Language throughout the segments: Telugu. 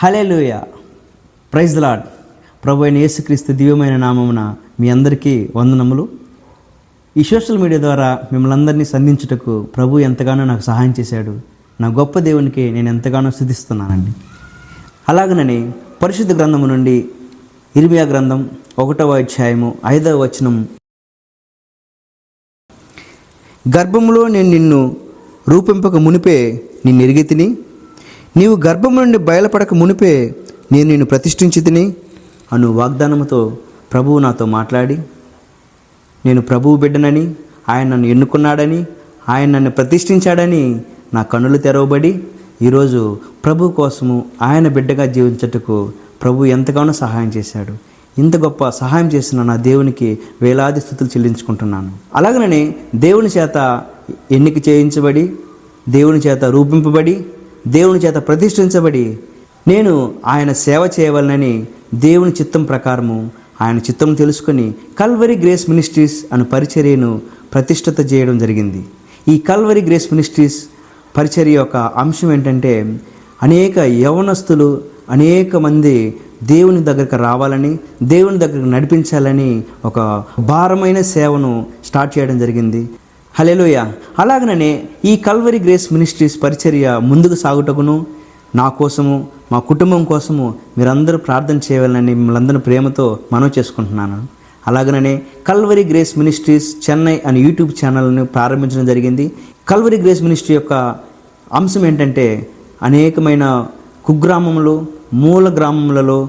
హలేలుయ ప్రైజ్ లాడ్ ప్రభు అయిన యేసుక్రీస్తు దివ్యమైన నామమున మీ అందరికీ వందనములు. ఈ సోషల్ మీడియా ద్వారా మిమ్మల్ని అందరినీ సంధించుటకు ప్రభు ఎంతగానో నాకు సహాయం చేశాడు. నా గొప్ప దేవునికి నేను ఎంతగానో స్థుతిస్తున్నానండి. అలాగనని పరిశుద్ధ గ్రంథము నుండి ఇర్మియా గ్రంథం ఒకటవ అధ్యాయము ఐదవ వచనం. గర్భములో నేను నిన్ను రూపింపక మునిపే నిన్ను ఎరిగి తిని నీవు గర్భం నుండి బయలుపడక మునిపే నేను నిన్ను ప్రతిష్ఠించి తిని అను వాగ్దానముతో ప్రభువు నాతో మాట్లాడి నేను ప్రభువు బిడ్డనని ఆయన నన్ను ఎన్నుకున్నాడని ఆయన నన్ను ప్రతిష్ఠించాడని నా కన్నులు తెరవబడి ఈరోజు ప్రభు కోసము ఆయన బిడ్డగా జీవించటకు ప్రభు ఎంతగానో సహాయం చేశాడు. ఇంత గొప్ప సహాయం చేసిన నా దేవునికి వేలాది స్థుతులు చెల్లించుకుంటున్నాను. అలాగనే దేవుని చేత ఎన్నిక చేయించబడి దేవుని చేత రూపింపబడి దేవుని చేత ప్రతిష్ఠించబడి నేను ఆయన సేవ చేయవలనని దేవుని చిత్తం ప్రకారము ఆయన చిత్తం తెలుసుకొని కల్వరి గ్రేస్ మినిస్ట్రీస్ అను పరిచర్యను ప్రతిష్ఠత చేయడం జరిగింది. ఈ కల్వరి గ్రేస్ మినిస్ట్రీస్ పరిచర్య యొక్క అంశం ఏంటంటే అనేక యవనస్తులు అనేక మంది దేవుని దగ్గరకు రావాలని దేవుని దగ్గరకు నడిపించాలని ఒక భారమైన సేవను స్టార్ట్ చేయడం జరిగింది. హలేలోయ అలాగనే ఈ కల్వరి గ్రేస్ మినిస్ట్రీస్ పరిచర్య ముందుకు సాగుటకును నా కోసము మా కుటుంబం కోసము మీరందరూ ప్రార్థన చేయాలని మిమ్మల్ని అందరూ ప్రేమతో మనవి చేసుకుంటున్నాను. అలాగనే కల్వరి గ్రేస్ మినిస్ట్రీస్ చెన్నై అనే యూట్యూబ్ ఛానల్ను ప్రారంభించడం జరిగింది. కల్వరి గ్రేస్ మినిస్ట్రీ యొక్క అంశం ఏంటంటే అనేకమైన కుగ్రామములు మూల గ్రామములలో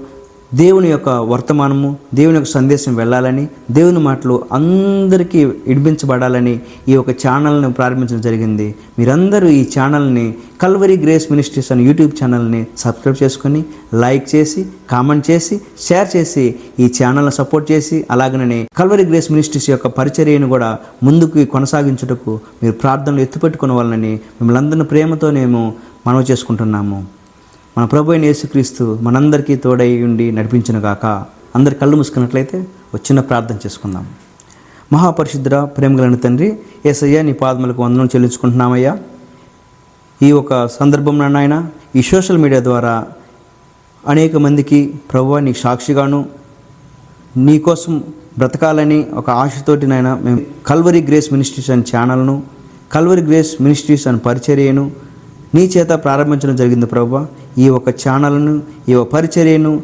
దేవుని యొక్క వర్తమానము దేవుని యొక్క సందేశం వెళ్ళాలని దేవుని మాటలు అందరికీ ఇడిపించబడాలని ఈ యొక్క ఛానల్ని ప్రారంభించడం జరిగింది. మీరందరూ ఈ ఛానల్ని కల్వరి గ్రేస్ మినిస్ట్రీస్ అనే యూట్యూబ్ ఛానల్ని సబ్స్క్రైబ్ చేసుకొని లైక్ చేసి కామెంట్ చేసి షేర్ చేసి ఈ ఛానల్ని సపోర్ట్ చేసి అలాగనే కల్వరి గ్రేస్ మినిస్ట్రీస్ యొక్క పరిచర్యను కూడా ముందుకు కొనసాగించుటకు మీరు ప్రార్థనలు ఎత్తుపెట్టుకునే వాళ్ళని మిమ్మల్ని అందరిని ప్రేమతో మేము మనవి చేసుకుంటున్నాము. మన ప్రభు అయిన యేసుక్రీస్తు మనందరికీ తోడై ఉండి నడిపించిన గాక. అందరి కళ్ళు మూసుకున్నట్లయితే వచ్చిన ప్రార్థన చేసుకుందాం. మహాపరిశుద్ధ ప్రేమగలన తండ్రి ఏసయ్య నీ పాదములకు వందనం చెల్లించుకుంటున్నామయ్యా. ఈ ఒక సందర్భంలో నాయన ఈ సోషల్ మీడియా ద్వారా అనేక మందికి ప్రభు నీ సాక్షిగాను నీకోసం బ్రతకాలని ఒక ఆశతోటి నాయన మేము కల్వరీ గ్రేస్ మినిస్ట్రీస్ అనే ఛానల్ను కల్వరీ గ్రేస్ మినిస్ట్రీస్ అని పరిచర్యను నీ చేత ప్రారంభించడం జరిగింది ప్రభు. ఈ ఒక ఛానల్ను ఈ ఒక పరిచర్యను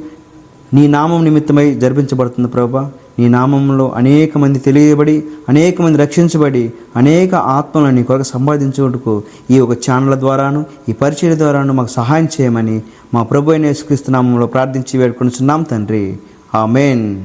నీ నామం నిమిత్తమై జరిపించబడుతుంది ప్రభా. నీ నామంలో అనేక మంది తెలియబడి అనేక మంది రక్షించబడి అనేక ఆత్మలను నీ కొరకు సంపాదించుకుంటూ ఈ ఒక ఛానల్ ద్వారాను ఈ పరిచర్య ద్వారాను మాకు సహాయం చేయమని మా ప్రభు అయిన యేసుక్రీస్తు నామంలో ప్రార్థించి వేడుకొనిచున్నాం తండ్రి. ఆ మెయిన్